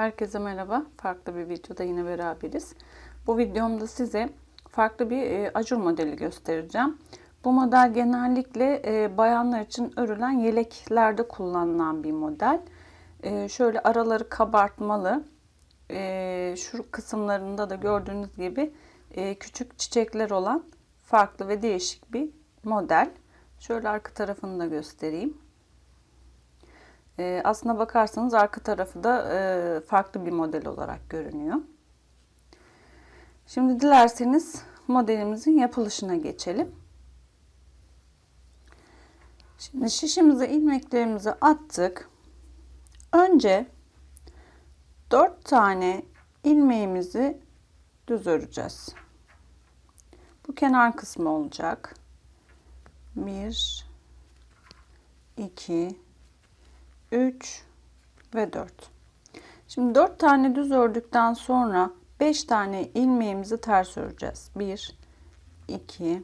Herkese merhaba. Farklı bir videoda yine beraberiz. Bu videomda size farklı bir e, acur modeli göstereceğim. Bu model genellikle e, bayanlar için örülen yeleklerde kullanılan bir model. E, şöyle araları kabartmalı. E, şu kısımlarında da gördüğünüz gibi küçük çiçekler olan farklı ve değişik bir model. Şöyle arka tarafını da göstereyim. E, aslına bakarsanız arka tarafı da e, farklı bir model olarak görünüyor. Şimdi dilerseniz modelimizin yapılışına geçelim. Şimdi şişimize ilmeklerimizi attık. Önce 4 tane ilmeğimizi düz öreceğiz. Bu kenar kısmı olacak. 1 2 3 ve 4. Şimdi 4 tane düz ördükten sonra 5 tane ilmeğimizi ters öreceğiz. 1 2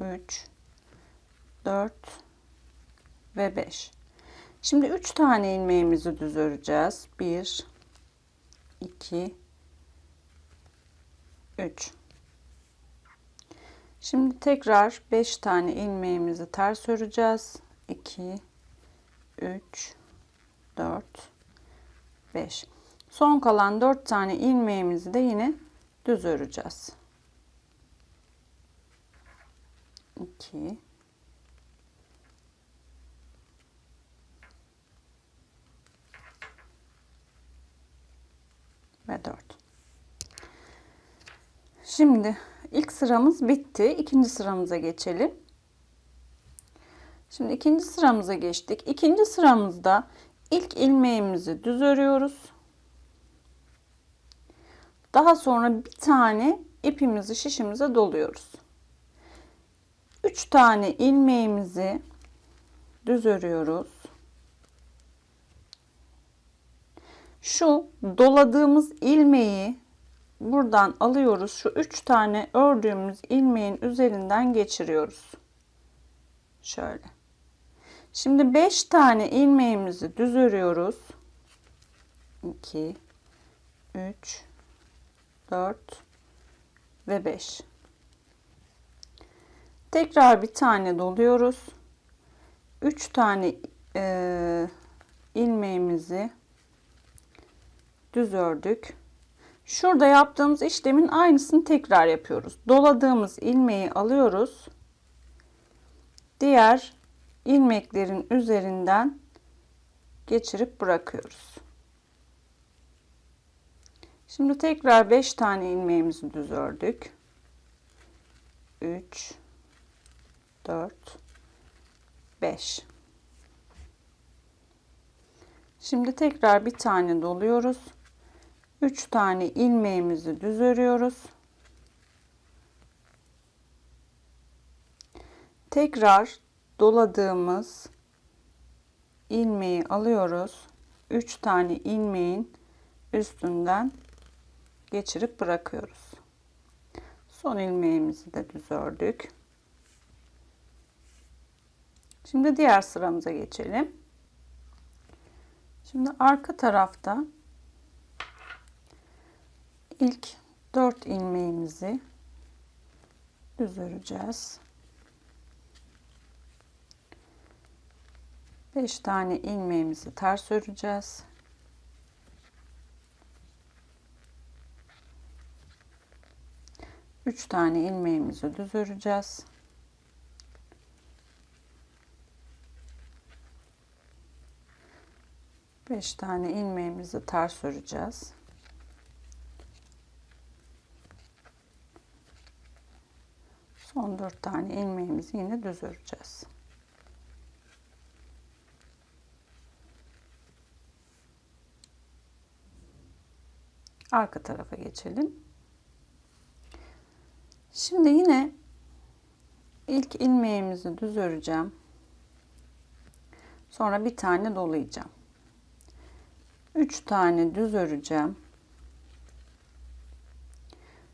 3 4 ve 5. Şimdi 3 tane ilmeğimizi düz öreceğiz. 1 2 3 Şimdi tekrar 5 tane ilmeğimizi ters öreceğiz. 2 3 4 5 son kalan 4 tane ilmeğimizi de yine düz öreceğiz. 2 ve 4 şimdi ilk sıramız bitti. İkinci sıramıza geçelim. Şimdi ikinci sıramıza geçtik. İkinci sıramızda ilk ilmeğimizi düz örüyoruz. Daha sonra bir tane ipimizi şişimize doluyoruz. 3 tane ilmeğimizi düz örüyoruz. Şu doladığımız ilmeği buradan alıyoruz. Şu 3 tane ördüğümüz ilmeğin üzerinden geçiriyoruz. Şöyle. Şimdi 5 tane ilmeğimizi düz örüyoruz. 2 3 4 ve 5. Tekrar bir tane doluyoruz. 3 tane e, ilmeğimizi düz ördük. Şurada yaptığımız işlemin aynısını tekrar yapıyoruz. Doladığımız ilmeği alıyoruz. Diğer ilmeklerin üzerinden geçirip bırakıyoruz. Şimdi tekrar 5 tane ilmeğimizi düz ördük. 3 4 5 Şimdi tekrar bir tane doluyoruz. 3 tane ilmeğimizi düz örüyoruz. Tekrar doladığımız ilmeği alıyoruz. 3 tane ilmeğin üstünden geçirip bırakıyoruz. Son ilmeğimizi de düz ördük. Şimdi diğer sıramıza geçelim. Şimdi arka tarafta ilk 4 ilmeğimizi düz öreceğiz. 5 tane ilmeğimizi ters öreceğiz. Üç tane ilmeğimizi düz öreceğiz. Beş tane ilmeğimizi ters öreceğiz. Son dört tane ilmeğimizi yine düz öreceğiz. Arka tarafa geçelim. Şimdi yine ilk ilmeğimizi düz öreceğim. Sonra bir tane dolayacağım. 3 tane düz öreceğim.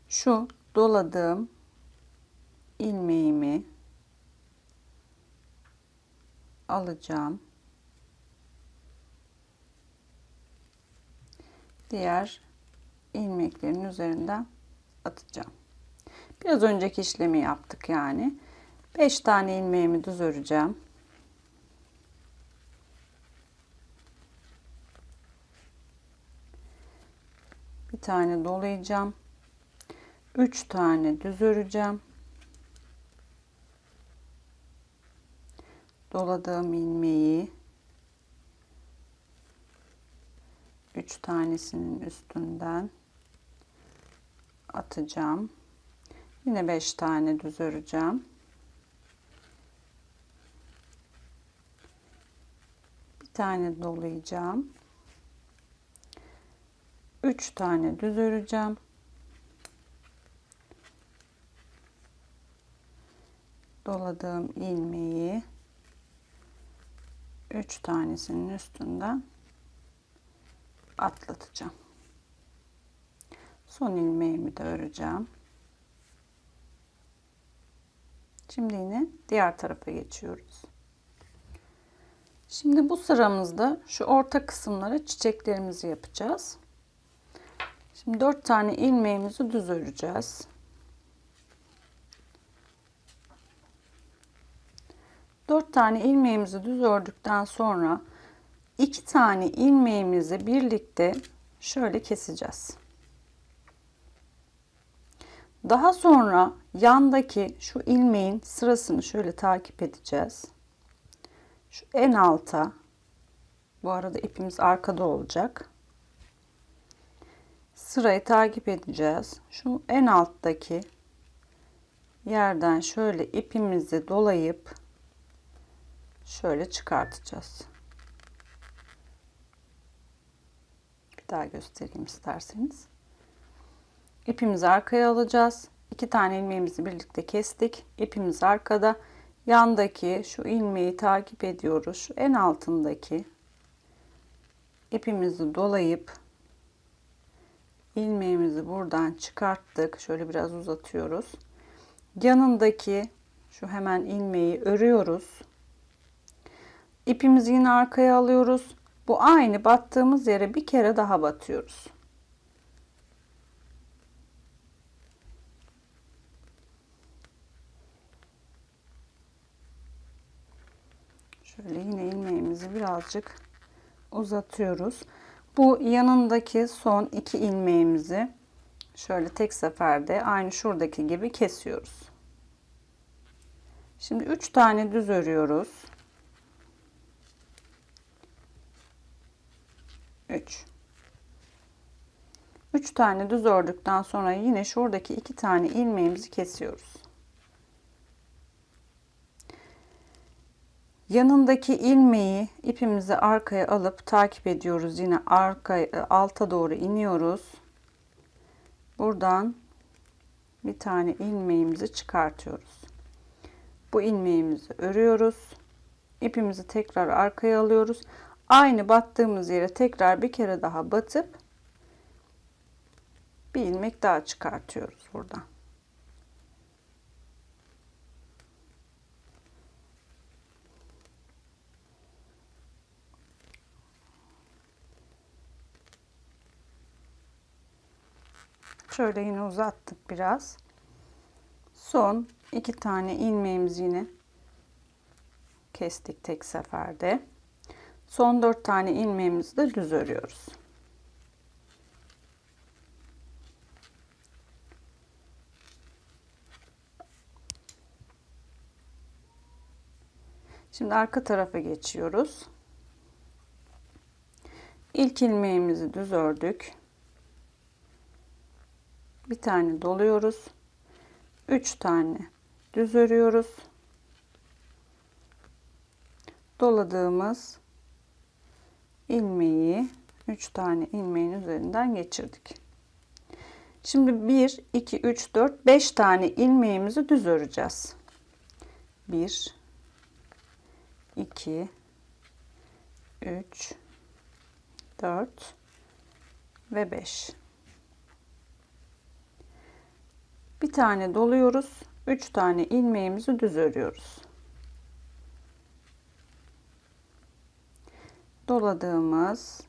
Şu doladığım ilmeğimi alacağım. diğer ilmeklerin üzerinden atacağım. Biraz önceki işlemi yaptık yani. 5 tane ilmeğimi düz öreceğim. Bir tane dolayacağım. 3 tane düz öreceğim. Doladığım ilmeği 3 tanesinin üstünden atacağım. Yine 5 tane düz öreceğim. Bir tane dolayacağım. 3 tane düz öreceğim. Doladığım ilmeği 3 tanesinin üstünden atlatacağım. Son ilmeğimi de öreceğim. Şimdi yine diğer tarafa geçiyoruz. Şimdi bu sıramızda şu orta kısımlara çiçeklerimizi yapacağız. Şimdi 4 tane ilmeğimizi düz öreceğiz. 4 tane ilmeğimizi düz ördükten sonra 2 tane ilmeğimizi birlikte şöyle keseceğiz. Daha sonra yandaki şu ilmeğin sırasını şöyle takip edeceğiz. Şu en alta bu arada ipimiz arkada olacak. Sırayı takip edeceğiz. Şu en alttaki yerden şöyle ipimizi dolayıp şöyle çıkartacağız. Bir daha göstereyim isterseniz. İpimizi arkaya alacağız. İki tane ilmeğimizi birlikte kestik. İpimiz arkada. Yandaki şu ilmeği takip ediyoruz. Şu en altındaki ipimizi dolayıp ilmeğimizi buradan çıkarttık. Şöyle biraz uzatıyoruz. Yanındaki şu hemen ilmeği örüyoruz. İpimizi yine arkaya alıyoruz. Bu aynı battığımız yere bir kere daha batıyoruz. Şöyle yine ilmeğimizi birazcık uzatıyoruz. Bu yanındaki son iki ilmeğimizi şöyle tek seferde aynı şuradaki gibi kesiyoruz. Şimdi 3 tane düz örüyoruz. 3 3 tane düz ördükten sonra yine şuradaki iki tane ilmeğimizi kesiyoruz. Yanındaki ilmeği ipimizi arkaya alıp takip ediyoruz. Yine arka alta doğru iniyoruz. Buradan bir tane ilmeğimizi çıkartıyoruz. Bu ilmeğimizi örüyoruz. İpimizi tekrar arkaya alıyoruz. Aynı battığımız yere tekrar bir kere daha batıp bir ilmek daha çıkartıyoruz buradan. Şöyle yine uzattık biraz. Son iki tane ilmeğimizi yine kestik tek seferde. Son dört tane ilmeğimizi de düz örüyoruz. Şimdi arka tarafa geçiyoruz. İlk ilmeğimizi düz ördük. Bir tane doluyoruz. Üç tane düz örüyoruz. Doladığımız ilmeği 3 tane ilmeğin üzerinden geçirdik. Şimdi 1 2 3 4 5 tane ilmeğimizi düz öreceğiz. 1 2 3 4 ve 5 bir tane doluyoruz 3 tane ilmeğimizi düz örüyoruz doladığımız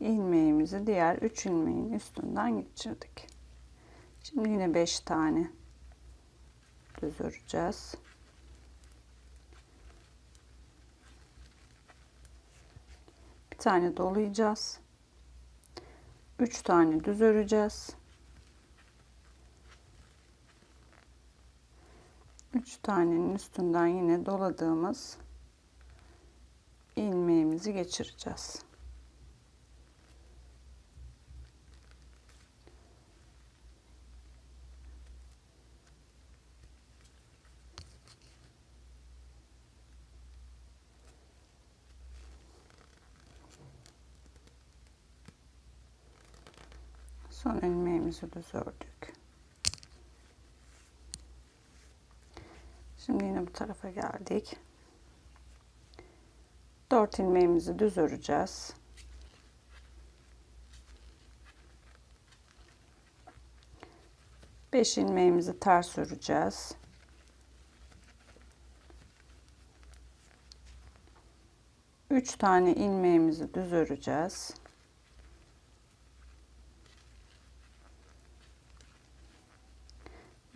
ilmeğimizi diğer 3 ilmeğin üstünden geçirdik. Şimdi yine 5 tane düz öreceğiz. Tane dolayacağız. 3 tane düz öreceğiz. 3 tanenin üstünden yine doladığımız ilmeğimizi geçireceğiz. Son ilmeğimizi düz ördük. Şimdi yine bu tarafa geldik. 4 ilmeğimizi düz öreceğiz. Beş ilmeğimizi ters öreceğiz. Üç tane ilmeğimizi düz öreceğiz.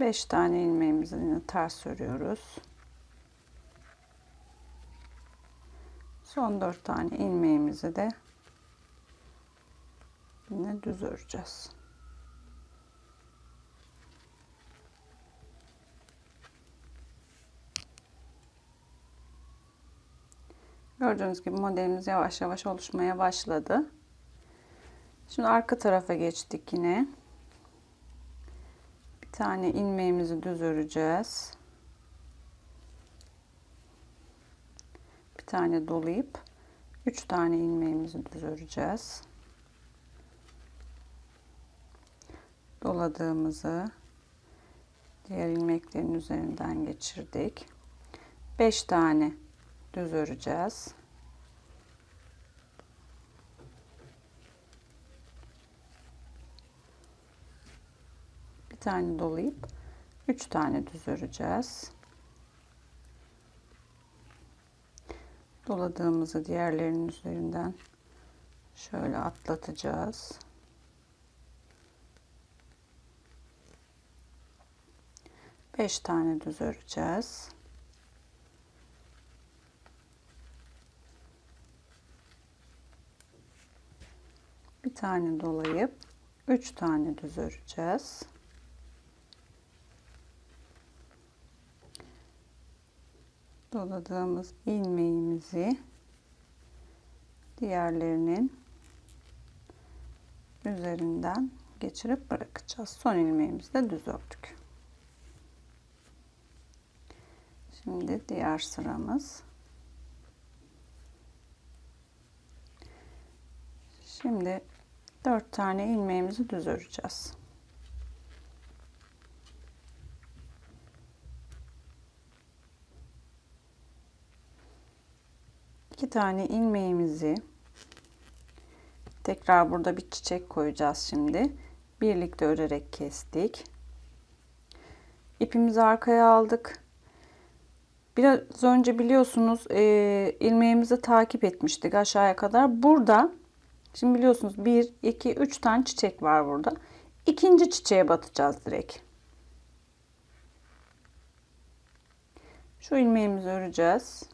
5 tane ilmeğimizi yine ters örüyoruz. Son 4 tane ilmeğimizi de yine düz öreceğiz. Gördüğünüz gibi modelimiz yavaş yavaş oluşmaya başladı. Şimdi arka tarafa geçtik yine tane ilmeğimizi düz öreceğiz. Bir tane dolayıp 3 tane ilmeğimizi düz öreceğiz. Doladığımızı diğer ilmeklerin üzerinden geçirdik. 5 tane düz öreceğiz. Tane dolayıp 3 tane düz öreceğiz. Doladığımızı diğerlerinin üzerinden şöyle atlatacağız. Beş tane düz öreceğiz. Bir tane dolayıp üç tane düz öreceğiz. Doladığımız ilmeğimizi diğerlerinin üzerinden geçirip bırakacağız. Son ilmeğimizi de düz ördük. Şimdi diğer sıramız. Şimdi 4 tane ilmeğimizi düz öreceğiz. Tane ilmeğimizi tekrar burada bir çiçek koyacağız şimdi. Birlikte örerek kestik. İpimizi arkaya aldık. Biraz önce biliyorsunuz e, ilmeğimizi takip etmiştik aşağıya kadar. Burada şimdi biliyorsunuz 1, 2, 3 tane çiçek var burada. İkinci çiçeğe batacağız direkt. Şu ilmeğimizi öreceğiz.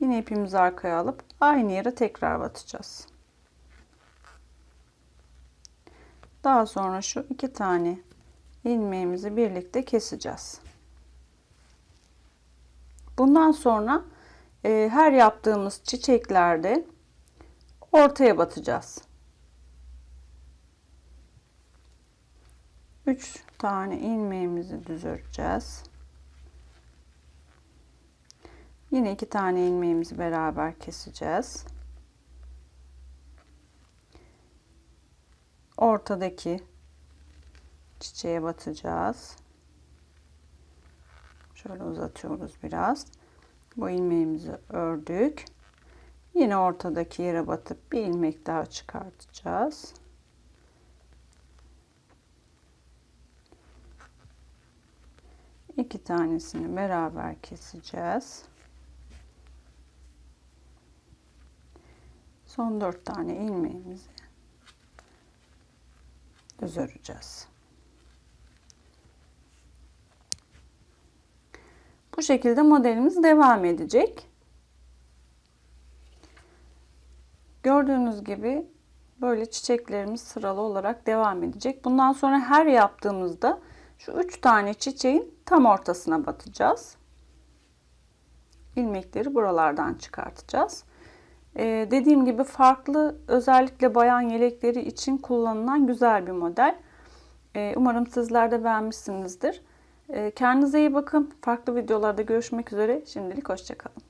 Yine ipimizi arkaya alıp aynı yere tekrar batacağız. Daha sonra şu iki tane ilmeğimizi birlikte keseceğiz. Bundan sonra e, her yaptığımız çiçeklerde ortaya batacağız. 3 tane ilmeğimizi düz öreceğiz. Yine iki tane ilmeğimizi beraber keseceğiz. Ortadaki çiçeğe batacağız. Şöyle uzatıyoruz biraz. Bu ilmeğimizi ördük. Yine ortadaki yere batıp bir ilmek daha çıkartacağız. İki tanesini beraber keseceğiz. Son 4 tane ilmeğimizi düz öreceğiz. Bu şekilde modelimiz devam edecek. Gördüğünüz gibi böyle çiçeklerimiz sıralı olarak devam edecek. Bundan sonra her yaptığımızda şu üç tane çiçeğin tam ortasına batacağız. İlmekleri buralardan çıkartacağız. Ee, dediğim gibi farklı özellikle bayan yelekleri için kullanılan güzel bir model. Ee, umarım sizler de beğenmişsinizdir. Ee, kendinize iyi bakın. Farklı videolarda görüşmek üzere. Şimdilik hoşçakalın.